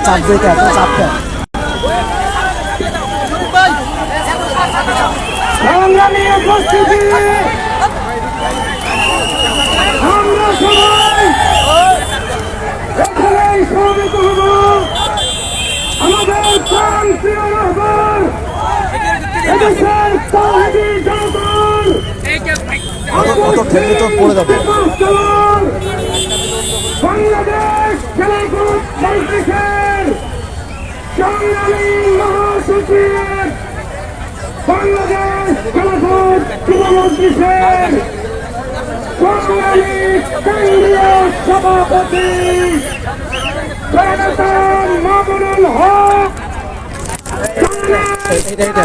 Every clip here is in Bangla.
চাপ দিতে এত চাপটা সংগ্রামী উপস্থিতি আমরা সবাই এখানেই সমবেত হব আমাদের প্রাণ প্রিয় রহমান এদেশের তাহিদি জনগণ অত ঠেললে তো পড়ে যাবে। বাংলাদেশ খেলাফত মজলিসের সংগ্রামী মহাসচিব বাংলাদেশ খেলাফত যুব মজলিসের সংগ্রামী কেন্দ্রীয় সভাপতি মামুনুল হক থেকে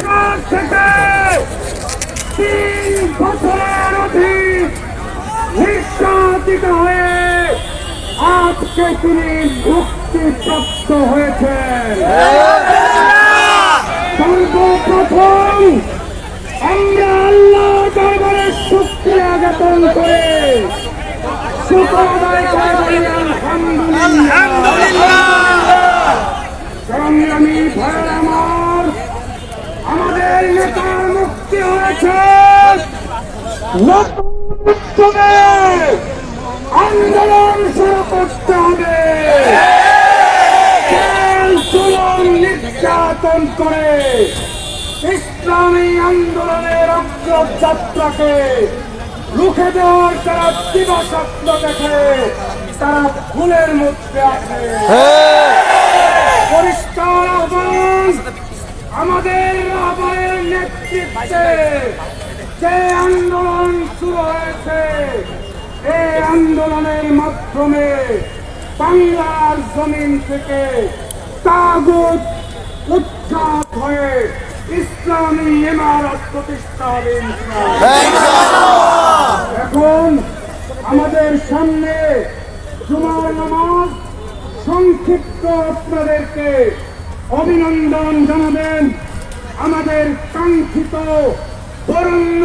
তিন বছরের অধিক নিঃসাদিত হয়ে আজকে তিনি মুক্তিপ্রাপ্ত হয়েছেন। সর্বপ্রথম আমরা আল্লাহ দরবারে শুক্রিয়া জ্ঞাপন করে সংগ্রামী ভাইয়ের আমার, আমাদের নেতার মুক্তি হয়েছে আন্দোলন শুরু করতে হবে। নির্যাতন করে ইসলামী আন্দোলনের অগ্রযাত্রাকে রুখে দেওয়ার তারা দিবাস্বপ্ন দেখে তারা ভুলের মধ্যে আছে। পরিষ্কার আহ্বান আমাদের রাবারের যে আন্দোলন শুরু হয়েছে এই আন্দোলনের মাধ্যমে বাংলার জমিন থেকে তাগুত উৎখাত হয়ে ইসলামী ইমারত প্রতিষ্ঠা হবে এখন আমাদের সামনে জুমার নামাজ সংক্ষিপ্ত আপনাদেরকে অভিনন্দন জানাবেন আমাদের কাঙ্ক্ষিত বরণ্য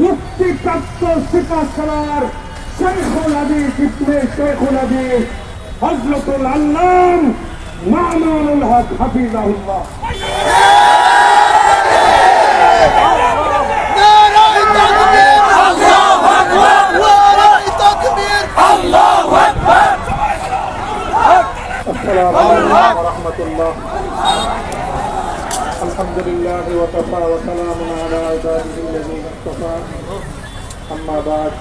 মুক্তিপ্রাপ্ত সিপাশালার শেখুল আদিস ইবনে শেখুল আদিস হজরতুল আল্লাম মামুনুল হক হাফিজাহুল্লাহ السلام عليكم ورحمة الله الحمد لله وكفى وسلام على عباده الذين اصطفى أما بعد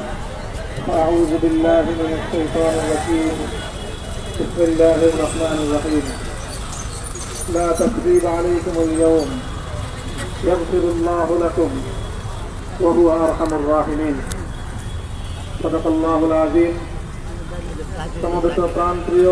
فأعوذ بالله من الشيطان الرجيم بسم الله الرحمن الرحيم لا تكذيب عليكم اليوم يغفر الله لكم وهو أرحم الراحمين صدق الله العظيم সমবেত প্রাণপ্রিয়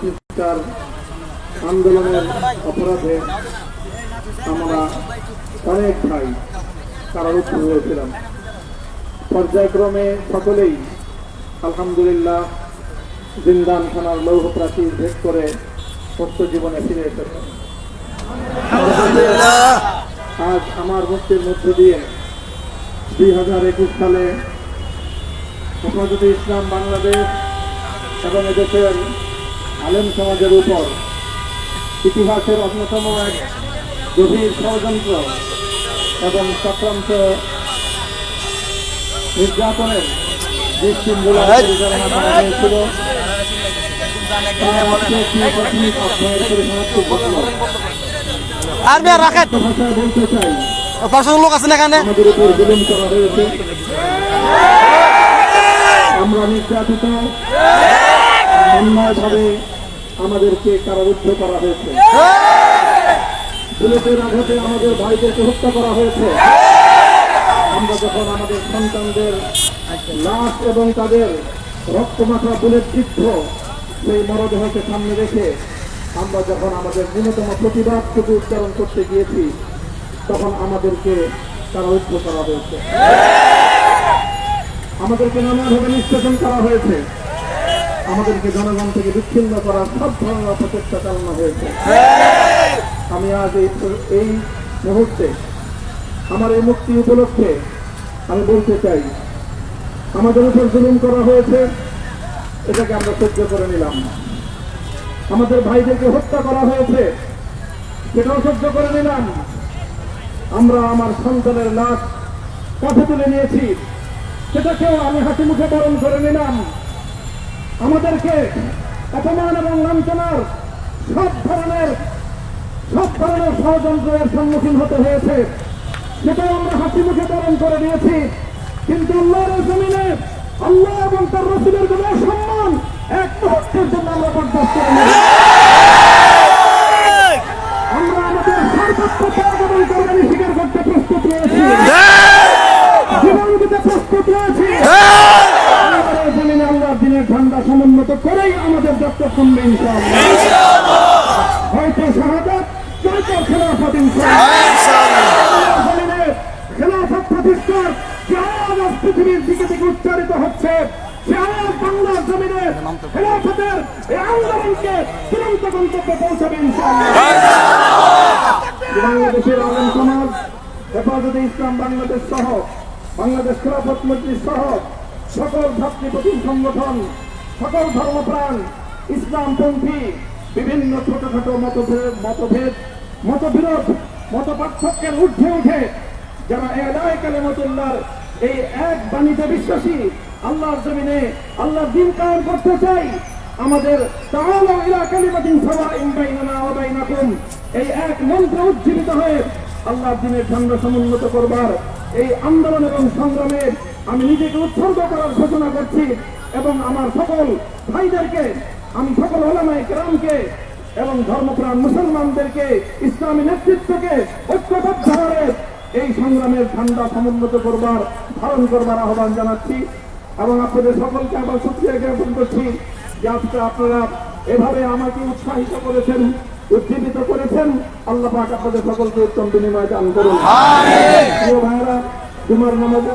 প্রতিষ্ঠার আন্দোলনের অপরাধে আমরা অনেক ভাই কারারুদ্ধ হয়েছিলাম পর্যায়ক্রমে সকলেই আলহামদুলিল্লাহ জিন্দান থানার লৌহ প্রাচীর ভেদ করে সত্য জীবনে ফিরে এসেছে। আজ আমার মুক্তির মধ্য দিয়ে দুই হাজার একুশ সালে হেফাজতে ইসলাম বাংলাদেশ এবং এদেশের আলেম সমাজের উপর ইতিহাসের অন্যতম এক গভীর ষড়যন্ত্র এবং চক্রান্ত নির্যাতনের পরিচালনা করা হয়েছিল। আর মেয়ে রাখেন। পাঁচশো লোক এখানে? আমরা নির্যাতিত অন্যায়ভাবে আমাদেরকে কারারুদ্ধ করা হয়েছে। বুলেটের আঘাতে আমাদের ভাইদেরকে হত্যা করা হয়েছে। আমরা যখন আমাদের সন্তানদের লাশ এবং তাদের রক্তমাখা বুলেট যুদ্ধ সেই মরদেহকে সামনে রেখে আমরা যখন আমাদের ন্যূনতম প্রতিবাদটুকু উচ্চারণ করতে গিয়েছি, তখন আমাদেরকে কারারুদ্ধ করা হয়েছে। আমাদেরকে নানাভাবে নিষ্কাশন করা হয়েছে। আমাদেরকে জনগণ থেকে বিচ্ছিন্ন করার সব ধরনের প্রচেষ্টা চালানো হয়েছে। আমি আজ এই এই মুহূর্তে আমার এই মুক্তি উপলক্ষে আমি বলতে চাই, আমাদের উপর জুলুম করা হয়েছে, এটাকে আমরা সহ্য করে নিলাম আমাদের ভাইদেরকে হত্যা করা হয়েছে, সেটাও সহ্য করে নিলাম। আমরা আমার সন্তানের লাশ কাছে তুলে নিয়েছি, সেটাকেও আমি হাসি মুখে বরণ করে নিলাম। আমাদেরকে অপমান এবং লাঞ্ছনার সব ধরনের সব ধরনের ষড়যন্ত্রের সম্মুখীন হতে হয়েছে সেটাও আমরা হাসি মুখে বরণ করে দিয়েছি কিন্তু আল্লাহর জমিনে আল্লাহ এবং তার রসুলের কোন সম্মান এক মুহূর্তের জন্য আমরা বরদাস্ত করি। আমরা আমাদের সর্বোচ্চ ত্যাগ এবং কোরবানি স্বীকার করতে প্রস্তুত রয়েছি জীবন দিতে প্রস্তুত রয়েছি আল্লাহর জমিনে আল্লাহর দিনের ঠান্ডা সমুন্নত করেই শুনবে ইনশাআল্লাহ হয়তো শাহাদাত নয়তো খেলাফত খেলাফত প্রতিষ্ঠার পৃথিবীর দিকে থেকে উচ্চারিত হচ্ছে। সে আওয়াজ বাংলার জমিনে খেলাফতের এই আন্দোলনকে চূড়ান্ত গন্তব্যে পৌঁছাবে বাংলাদেশের আলম সমাজ হেফাজতে ইসলাম বাংলাদেশ সহ বাংলাদেশ খেলাফত মন্ত্রী সহ সকল ভাতৃপ্রতিম সংগঠন সকল ধর্মপ্রাণ ইসলামপন্থী বিভিন্ন ছোটখাটো মতভেদ মতভেদ, মতবিরোধ মত পার্থক্যের ঊর্ধ্বে উঠে যারা এলায় কালেমতুল্লাহর এই এক বাণীতে বিশ্বাসী, আল্লাহর জমিনে আল্লাহর দিন কায়েম করতে চাই, আমাদের তাআলা ইলা কালিমাতিন সাওয়াইন বাইনানা ওয়া এই এক মন্ত্র উজ্জীবিত হয়ে আল্লাহর দিনের ঝান্ডা সমুন্নত করবার এই আন্দোলন এবং সংগ্রামে আমি নিজেকে উৎসর্গ করার ঘোষণা করছি এবং আমার সকল ভাইদেরকে আমি সকল ওলামায়ে কেরামকে এবং ধর্মপ্রাণ মুসলমানদেরকে ইসলামী নেতৃত্বকে ঐক্যবদ্ধ হয়ে এই সংগ্রামের ঠান্ডা সমুন্নত করবার ধারণ করবার আহ্বান জানাচ্ছি এবং আপনাদের সকলকে আবার সত্যিয়া জ্ঞাপন করছি যে আজকে আপনারা এভাবে আমাকে উৎসাহিত করেছেন উজ্জীবিত করেছেন। আল্লাহ পাক আপনাদের সকলকে উত্তম বিনিময় দান করুন। ভাইরা তোমার নামাজে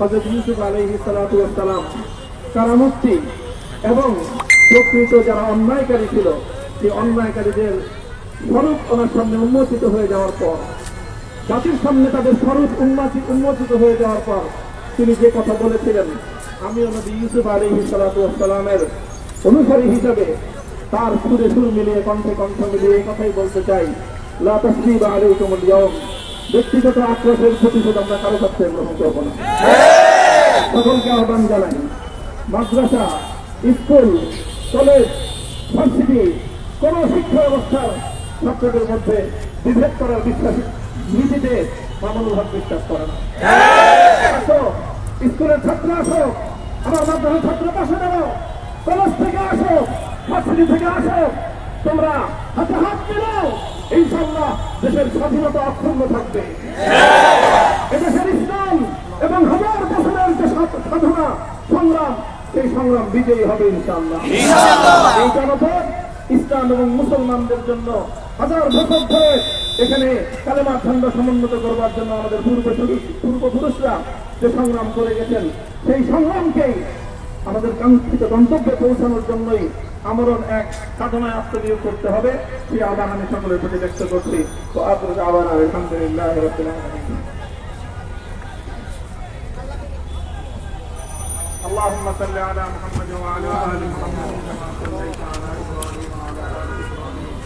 হযরত ইউসুফ আলাইহিস সালাতু ওয়াস সালাম কারামুক্তি এবং প্রকৃত যারা অন্যায়কারী ছিল, সেই অন্যায়কারীদের স্বরূপ ওনার সামনে উন্মোচিত হয়ে যাওয়ার পর, জাতির সামনে তাদের স্বরূপ উন্মোচিত উন্মোচিত হয়ে যাওয়ার পর তিনি যে কথা বলেছিলেন আমি নবী ইউসুফ আলাইহিস সালাতু ওয়াস সালামের অনুসারী হিসাবে তার সুরে সুর মিলিয়ে কণ্ঠে কণ্ঠ মিলিয়ে এই কথাই বলতে চাই, লা তাসরিবা আলাইকুমুল ইয়াউম। ব্যক্তিগত আক্রোশের প্রতিশোধ আমরা কারও কাছ গ্রহণ করব না। সকলকে আহ্বান জানাই। মাদ্রাসা, স্কুল, কলেজ, ভার্সিটি, কোন শিক্ষা ব্যবস্থার ছাত্রদের মধ্যে বিভেদ করার বিশ্বাস নীতিতে মামুনুল হক বিশ্বাস করে না। স্কুলের ছাত্র আসো, আমার মাদ্রাসার ছাত্র পাশে দাঁড়াও। কলেজ থেকে আসো, ভার্সিটি থেকে আসো। তোমরা হাতে হাত মিলাও। ইনশাল্লাহ দেশের স্বাধীনতা অক্ষুণ্ণ থাকবে। এদেশের ইসলাম এবং হাজার বছরের যে সাধনা সংগ্রাম সেই সংগ্রাম বিজয়ী হবে ইনশাআল্লাহ। এই জনপদ ইসলাম এবং মুসলমানদের জন্য হাজার বছর ধরে এখানে কালেমার ঠান্ডা সমুন্নত করবার জন্য আমাদের পূর্ব পূর্বপুরুষরা যে সংগ্রাম করে গেছেন সেই সংগ্রামকেই আমাদের কাঙ্ক্ষিত গন্তব্যে পৌঁছানোর জন্যই আমরণ এক সাধনায় আত্মনিয়োগ করতে হবে। সেই আহ্বান আমি সকলের প্রতি ব্যক্ত করছি। তো আহ্বান আলহামদুলিল্লাহ اللهم صل على محمد وعلى آل محمد كما صليت على إبراهيم وعلى آل إبراهيم.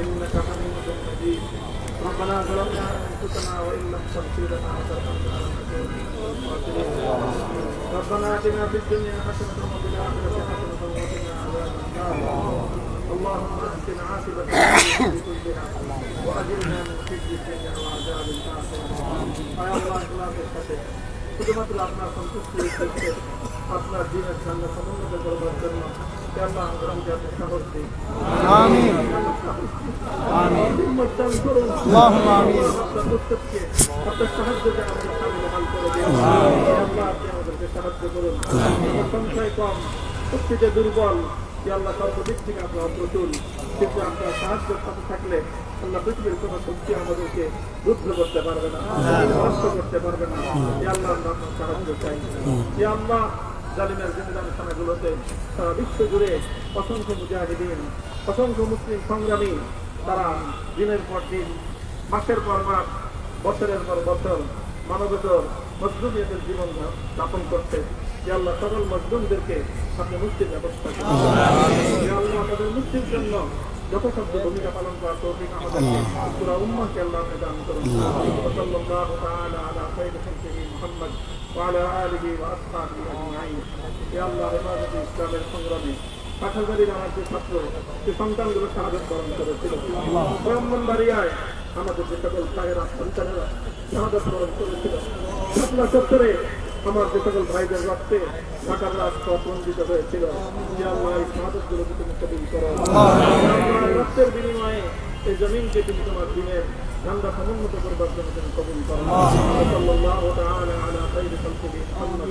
إنك حميد مجيد. ربنا ظلمنا أنفسنا وإن لم تغفر لنا وترحمنا ربنا آتنا في الدنيا حسنة وفي الآخرة حسنة وقنا عذاب النار. اللهم أحسن عاقبتنا في كلها وأجرنا من خزي الدنيا وعذاب الآخرة. يا الله إخلاص الفتح শুধুমাত্র আপনার সন্তুষ্টি আপনার দিনের সামনে সমুন্নত করবার জন্য আল্লাহ রমজানের সাহস দিন আমিন। হিম্মত দান করুন আল্লাহুম্মা আমিন। আপনার প্রত্যেককে আপনার আমাদের সামনে হাল করে দিন আল্লাহ আপনি আমাদেরকে সাহায্য করুন। সংখ্যায় কম শক্তিতে দুর্বল আল্লাহ সর্বদিক থেকে আপনার অপ্রতুল কিন্তু আপনার সাহায্যের সাথে থাকলে আল্লাহ পৃথিবীর কোনো শক্তি আমাদেরকে রুদ্ধ করতে পারবে না, নষ্ট করতে পারবে না। যে আল্লাহ আমরা আপনার সাহায্য চাই। যে আল্লাহ জালিমের জিন্দান খানাগুলোতে সারা বিশ্ব জুড়ে অসংখ্য মুজাহিদিন, অসংখ্য মুসলিম সংগ্রামী তারা দিনের পর দিন, মাসের পর মাস, বছরের পর বছর মানবতর মজলুমিয়তের জীবন যাপন করতে। আল্লাহ সকল মজলুমদেরকে আপনি মুক্তির ব্যবস্থা করুন। আল্লাহ। তাদের মুক্তির জন্য যথাসাধ্য ভূমিকা পালন করার তৌফিক আমাদের পুরা উম্মাহকে আল্লাহ দান করুন। সাল্লাল্লাহু তাআলা আলা খাইরি খালকিহি মুহাম্মদ ওয়া আলা আলিহি ওয়া আসহাবিহি আজমাইন। ইয়া আল্লাহ হেফাজতে ইসলামের সংগ্রামে পাঠালবাড়ির আমার যে ছাত্র যে সন্তানগুলো শাহাদত বরণ করেছিল। ব্রাহ্মণবাড়িয়ায় আমাদের যে সকল ভাইয়েরা সন্তানেরা শাহাদত বরণ করেছিল ঘটনা চত্বরে আমার যে সকল ভাইদের রক্তে ঢাকার রাজপথ বঞ্চিত হয়েছিল যে আল্লাহ এই শাহাদত গুলো তুমি কবুল করো আল্লাহ, রক্তের বিনিময়ে এই জমিনকে তুমি তোমার দিনের ঝান্ডা সমুন্নত করবার জন্য তুমি কবুল করো সাল্লাল্লাহু তাআলা আলা খাইরি খালকিহি মুহাম্মদ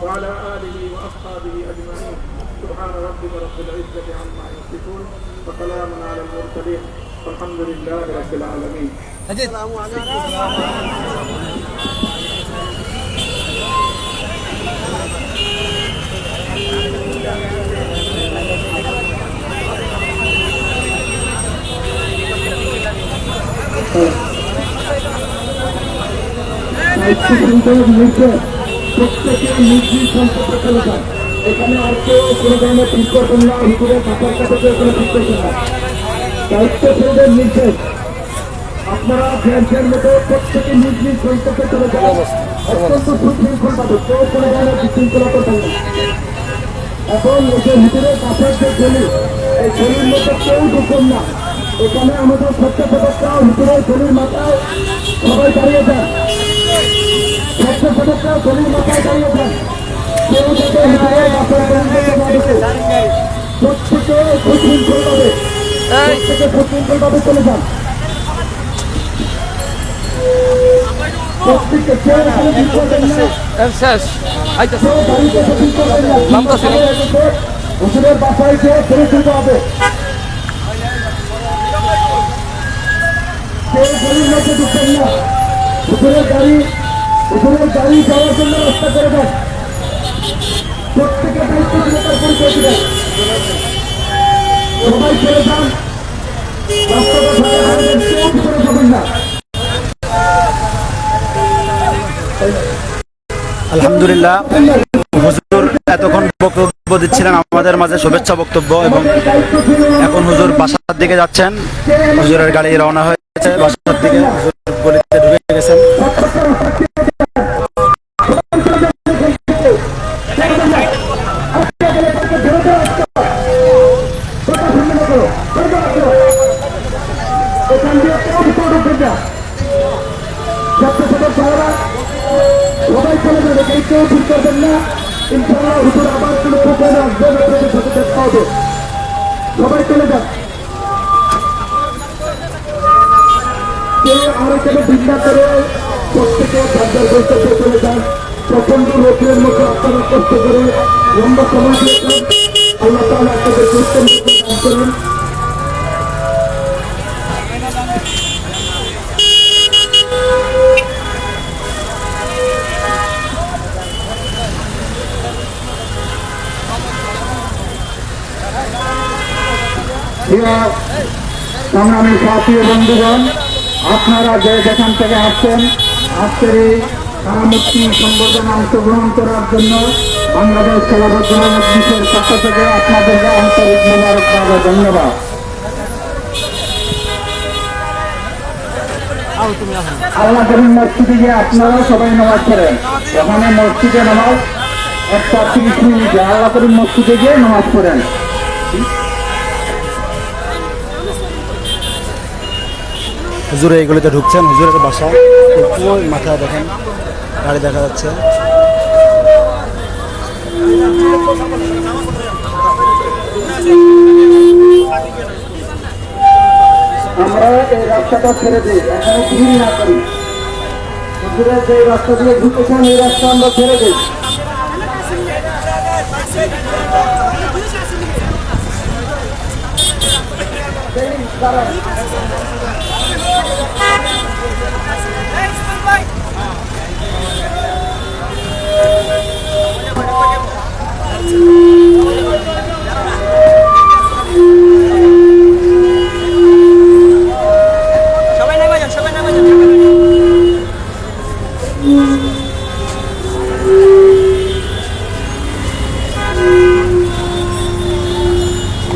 ওয়া আলা আলিহি ওয়া আসহাবিহি আজমাইন سبحان ربك رب العزة عما يصفون وسلام على المرسلين والحمد لله رب العالمين সঞ্চালক নির্দেশ প্রত্যেকের নিজ নিজ সম্পর্কে চলে যান এখানে আর কেউ কোনো ধরনের পরিবর্তন না হুকুরে কাপড় কাপড়ের কোনো পরিবর্তন না দায়িত্ব নির্দেশ আপনারা ব্যাংকের মতো প্রত্যেকে নিজ নিজ সম্পর্কে চলে যান অত্যন্ত সুশৃঙ্খল ভাবে কেউ কোনো ধরনের বিশৃঙ্খলা করবেন না এখন এদের ভিতরে কাপড় গলির আমাদের মাথায় সবাই দাঁড়িয়ে ওষুধের বাসায় গিয়ে ফেলে তুলতে হবে কেউ গলির মধ্যে ঢুকবেন না গাড়ি যাওয়ার জন্য রাস্তা করে দায়িত্ব পরিচয় সবাই চলে যান। আলহামদুলিল্লাহ, হুজুর এতক্ষণ বক্তব্য দিচ্ছিলেন, আমাদের মাঝে শুভেচ্ছা বক্তব্য এবং এখন হুজুর বাসার দিকে যাচ্ছেন। হুজুরের গাড়ি রওনা হয়েছে, বাসার দিকে। হবে। সবাই চলে যান আর এখানে বিন্যা করে প্রত্যেকে যার গন্তব্যে চলে যান। প্রচণ্ড রোগের মতো আপনারা কষ্ট করে লম্বা সময় দিয়েছেন আল্লাহ তাহলে আপনাদের করেন। সংগ্রামী সাথী বন্ধুগণ, আপনারা যে যেখান থেকে আসছেন, আজকের এই কারামূর্তি সংবর্ধনা অংশগ্রহণ করার জন্য বাংলাদেশ খেলাবদ্ধ মজলিসের পক্ষ থেকে আপনাদেরকে আন্তরিক মোবারকবাদ ও ধন্যবাদ। আল্লাহ করিম মসজিদে গিয়ে আপনারা সবাই নামাজ পড়েন। ওখানে মসজিদে নামাজ একটা তিরিশ মিনিটে আল্লাহ করিম মসজিদে গিয়ে নামাজ পড়েন। হুজুরে এগুলিতে ঢুকছেন হুজুরের বাসা মাথায় দেখেন গাড়ি দেখা যাচ্ছে আমরা এই রাস্তাটা ছেড়ে দিই এখানে ভিড় না করি হুজুরের যে রাস্তা দিয়ে ঢুকেছেন এই রাস্তা আমরা ছেড়ে দিই এই, দাঁড়ান।